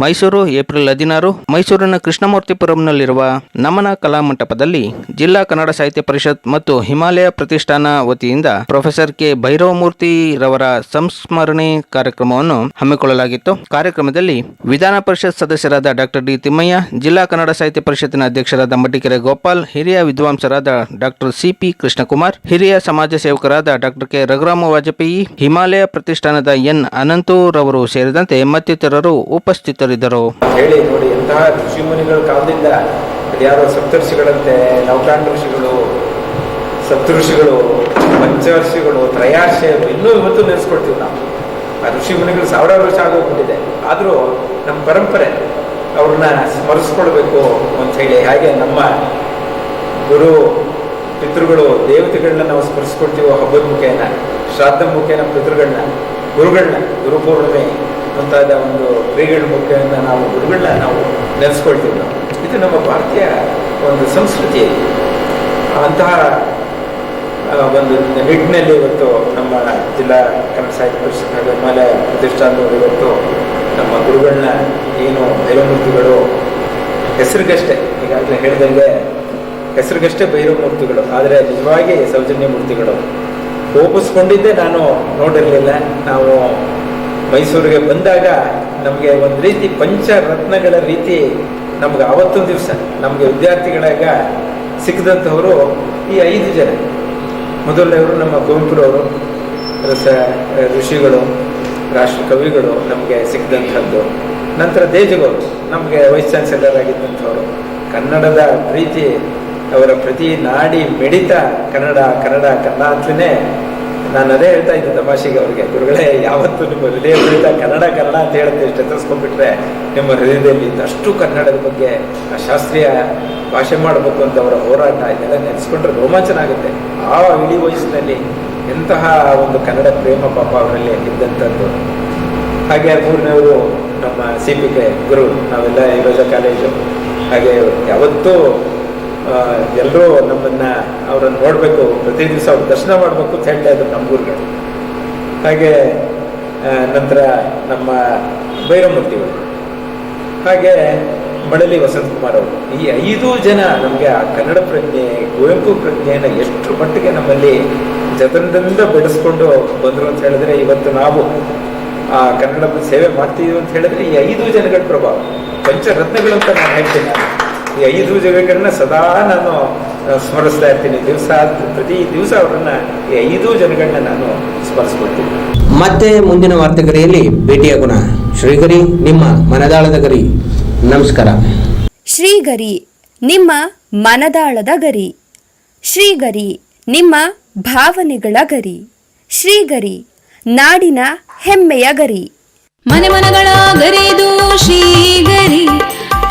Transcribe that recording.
Mysuru, April ಹದಿನಾರು, ಮೈಸೂರಿನ ಕೃಷ್ಣಮೂರ್ತಿಪುರಂನಲ್ಲಿರುವ ನಮನ ಕಲಾ ಮಂಟಪದಲ್ಲಿ ಜಿಲ್ಲಾ ಕನ್ನಡ ಸಾಹಿತ್ಯ ಪರಿಷತ್ ಮತ್ತು ಹಿಮಾಲಯ ಪ್ರತಿಷ್ಠಾನ ವತಿಯಿಂದ ಪ್ರೊಫೆಸರ್ ಕೆ. ಭೈರವಮೂರ್ತಿ ರವರ ಸಂಸ್ಮರಣೆ ಕಾರ್ಯಕ್ರಮವನ್ನು ಹಮ್ಮಿಕೊಳ್ಳಲಾಗಿತ್ತು. ಕಾರ್ಯಕ್ರಮದಲ್ಲಿ ವಿಧಾನ ಪರಿಷತ್ ಸದಸ್ಯರಾದ ಡಾಕ್ಟರ್ ಡಿ. ತಿಮ್ಮಯ್ಯ, ಜಿಲ್ಲಾ ಕನ್ನಡ ಸಾಹಿತ್ಯ ಪರಿಷತ್ತಿನ ಅಧ್ಯಕ್ಷರಾದ ಮಡ್ಡಿಕೆರೆ ಗೋಪಾಲ್, ಹಿರಿಯ ವಿದ್ವಾಂಸರಾದ ಡಾಕ್ಟರ್ ಸಿಪಿ ಕೃಷ್ಣಕುಮಾರ್, ಹಿರಿಯ ಸಮಾಜ ಸೇವಕರಾದ ಡಾಕ್ಟರ್ ಕೆ. ರಘುರಾಮ ವಾಜಪೇಯಿ, ಹಿಮಾಲಯ ಪ್ರತಿಷ್ಠಾನದ ಎನ್. ಅನಂತೂರವರು ಸೇರಿದಂತೆ ಮತ್ತಿತರರು ಉಪಸ್ಥಿತರಿದ್ದರು ಹೇಳಿ ನೋಡಿ, ಎಂತಹ ಋಷಿಮುನಿಗಳ ಕಾಲದಿಂದ ಯಾರೋ ಸಪ್ತರ್ಷಿಗಳಂತೆ ನೌಕಾಂಡ ಋಷಿಗಳು ಸಪ್ತಋಷಿಗಳು ಪಂಚವರ್ಷಿಗಳು ತ್ರಯಾರ್ಷಿಗಳು ಇನ್ನೂ ಇವತ್ತು ನೆನೆಸ್ಕೊಳ್ತೀವಿ ನಾವು. ಆ ಋಷಿಮುನಿಗಳು ಸಾವಿರಾರು ವರ್ಷ ಆಗೋಗ್ಬಿಟ್ಟಿದೆ. ಆದರೂ ನಮ್ಮ ಪರಂಪರೆ ಅವ್ರನ್ನ ಸ್ಮರಿಸ್ಕೊಳ್ಬೇಕು ಅಂತ ಹೇಳಿ. ಹಾಗೆ ನಮ್ಮ ಗುರು, ಪಿತೃಗಳು, ದೇವತೆಗಳನ್ನ ನಾವು ಸ್ಮರಿಸ್ಕೊಳ್ತೀವೋ ಹಬ್ಬದ ಮುಖೇನ ಶ್ರಾದ್ದ ಮುಖೇನ ಪಿತೃಗಳನ್ನ, ಗುರುಗಳನ್ನ, ಗುರುಪೂರ್ಣಿಮೆ ಮುಂತಾದ ಒಂದು ಕ್ರಿಯೆಗಳ ಮುಖೇನ ನಾವು ಗುರುಗಳನ್ನ ನಾವು ನೆನೆಸ್ಕೊಳ್ತೀವಿ. ನಾವು ಇದು ನಮ್ಮ ಭಾರತೀಯ ಒಂದು ಸಂಸ್ಕೃತಿ. ಅಂತಹ ಒಂದು ನಿಟ್ಟಿನಲ್ಲಿ ಇವತ್ತು ನಮ್ಮ ಜಿಲ್ಲಾ ಕನ್ನಡ ಸಾಹಿತ್ಯ ಪರಿಷತ್ ಹಿಮಾಲಯ ಪ್ರತಿಷ್ಠಾನದವರು ಇವತ್ತು ನಮ್ಮ ಗುರುಗಳನ್ನ ಏನು ಭೈರಮೂರ್ತಿಗಳು ಹೆಸರಿಗಷ್ಟೇ, ಈಗಾಗಲೇ ಹೇಳ್ದಂಗೆ ಹೆಸರಿಗಷ್ಟೇ ಭೈರವಮೂರ್ತಿಗಳು ಆದರೆ ನಿಜವಾಗಿ ಸೌಜನ್ಯ ಮೂರ್ತಿಗಳು. ಕೋಪಿಸ್ಕೊಂಡಿದ್ದೆ ನಾನು ನೋಡಿರಲಿಲ್ಲ. ನಾವು ಮೈಸೂರಿಗೆ ಬಂದಾಗ ನಮಗೆ ಒಂದು ರೀತಿ ಪಂಚರತ್ನಗಳ ರೀತಿ ನಮ್ಗೆ ಅವತ್ತೊಂದು ದಿವಸ ನಮಗೆ ವಿದ್ಯಾರ್ಥಿಗಳಾಗ ಸಿಕ್ಕಿದಂಥವರು ಈ ಐದು ಜನ. ಮೊದಲನೆಯವರು ನಮ್ಮ ಕುವೆಂಪುರವರು ರಸ ಋಷಿಗಳು ರಾಷ್ಟ್ರ ಕವಿಗಳು ನಮಗೆ ಸಿಕ್ಕಿದಂಥದ್ದು. ನಂತರ ದೇಜಗೌರು ನಮಗೆ ವೈಸ್ ಚಾನ್ಸಲರ್ ಆಗಿದ್ದಂಥವರು. ಕನ್ನಡದ ಪ್ರೀತಿ, ಅವರ ಪ್ರತಿ ನಾಡಿ ಮಿಡಿತ ಕನ್ನಡ ಕನ್ನಡ ಕನ್ನಡ ಅಂತಲೇ ನಾನು ಅದೇ ಹೇಳ್ತಾ ಇದ್ದೆ ತಮಾಷೆಗೆ ಅವರಿಗೆ, ಗುರುಗಳೇ, ಯಾವತ್ತೂ ನಿಮ್ಮ ಹೃದಯ ಕನ್ನಡ ಕನ್ನಡ ಅಂತ ಹೇಳುತ್ತೆ ಎಷ್ಟು ಎತ್ತರಿಸ್ಕೊಂಡ್ಬಿಟ್ರೆ ನಿಮ್ಮ ಹೃದಯದಲ್ಲಿ ಅಷ್ಟು ಕನ್ನಡದ ಬಗ್ಗೆ ಆ ಶಾಸ್ತ್ರೀಯ ಭಾಷೆ ಮಾಡಬೇಕು ಅಂತ ಅವರ ಹೋರಾಟ ಇದೆಲ್ಲ ನೆನೆಸ್ಕೊಂಡ್ರೆ ರೋಮಾಂಚನ ಆಗುತ್ತೆ ಆ ಇಡೀ ವಯಸ್ಸಿನಲ್ಲಿ ಎಂತಹ ಒಂದು ಕನ್ನಡ ಪ್ರೇಮ ಪಾಪ ಅವರಲ್ಲಿ ಇದ್ದಂಥದ್ದು. ಹಾಗೆ ಮೂರನೇವರು ನಮ್ಮ ಸಿ ಗುರು, ನಾವೆಲ್ಲ ಇರೋಜ ಕಾಲೇಜು, ಹಾಗೆ ಯಾವತ್ತೂ ಎಲ್ಲರೂ ನಮ್ಮನ್ನ ಅವರನ್ನು ನೋಡಬೇಕು, ಪ್ರತಿ ದಿವಸ ಅವ್ರ ದರ್ಶನ ಮಾಡಬೇಕು ಅಂತ ಹೇಳ್ತಾ ಇದ್ರು ನಮ್ಮ ಗುರುಗಳು ಹಾಗೆ ನಂತರ ನಮ್ಮ ಭೈರಮೂರ್ತಿಗಳು ಹಾಗೆ ಮಳಲಿ ವಸಂತ ಕುಮಾರ್ ಅವರು. ಈ ಐದು ಜನ ನಮಗೆ ಆ ಕನ್ನಡ ಪ್ರಜ್ಞೆ, ಕುವೆಂಪು ಪ್ರಜ್ಞೆಯನ್ನು ಎಷ್ಟು ಮಟ್ಟಿಗೆ ನಮ್ಮಲ್ಲಿ ಜತನದಿಂದ ಬೆಳೆಸ್ಕೊಂಡು ಬಂದರು ಅಂತ ಹೇಳಿದ್ರೆ ಇವತ್ತು ನಾವು ಆ ಕನ್ನಡ ಸೇವೆ ಮಾಡ್ತೀವಿ ಅಂತ ಹೇಳಿದ್ರೆ ಈ ಐದು ಜನಗಳ ಪ್ರಭಾವ. ಪಂಚರತ್ನಗಳು ಅಂತ ನಾನು ಹೇಳ್ತೀನಿ. ಈ ಐದು ಜನಗಳನ್ನ ಸದಾ ನಾನು ಸ್ಮರಿಸ್ತಾ ಇರ್ತೀನಿ. ದಿವಸ ಪ್ರತಿ ದಿವಸ ಅವರನ್ನ ಈ ಐದು ಜನಗಳನ್ನ ನಾನು ಸ್ಮರಿಸ್ಕೊಳ್ತೀನಿ. ಮತ್ತೆ ಮುಂದಿನ ವಾರ್ತೆಗರಿಯಲ್ಲಿ ಭೇಟಿಯಾಗೋಣ. ಶ್ರೀಗರಿ ನಿಮ್ಮ ಮನದಾಳದ ಗರಿ. ನಮಸ್ಕಾರ. ಶ್ರೀಗರಿ ನಿಮ್ಮ ಮನದಾಳದ ಗರಿ. ಶ್ರೀಗರಿ ನಿಮ್ಮ ಭಾವನೆಗಳ ಗರಿ. ಶ್ರೀಗರಿ ನಾಡಿನ ಹೆಮ್ಮೆಯ ಗರಿ. ಮನೆ ಮನಗಳ ಗರಿದು ಶ್ರೀಗರಿ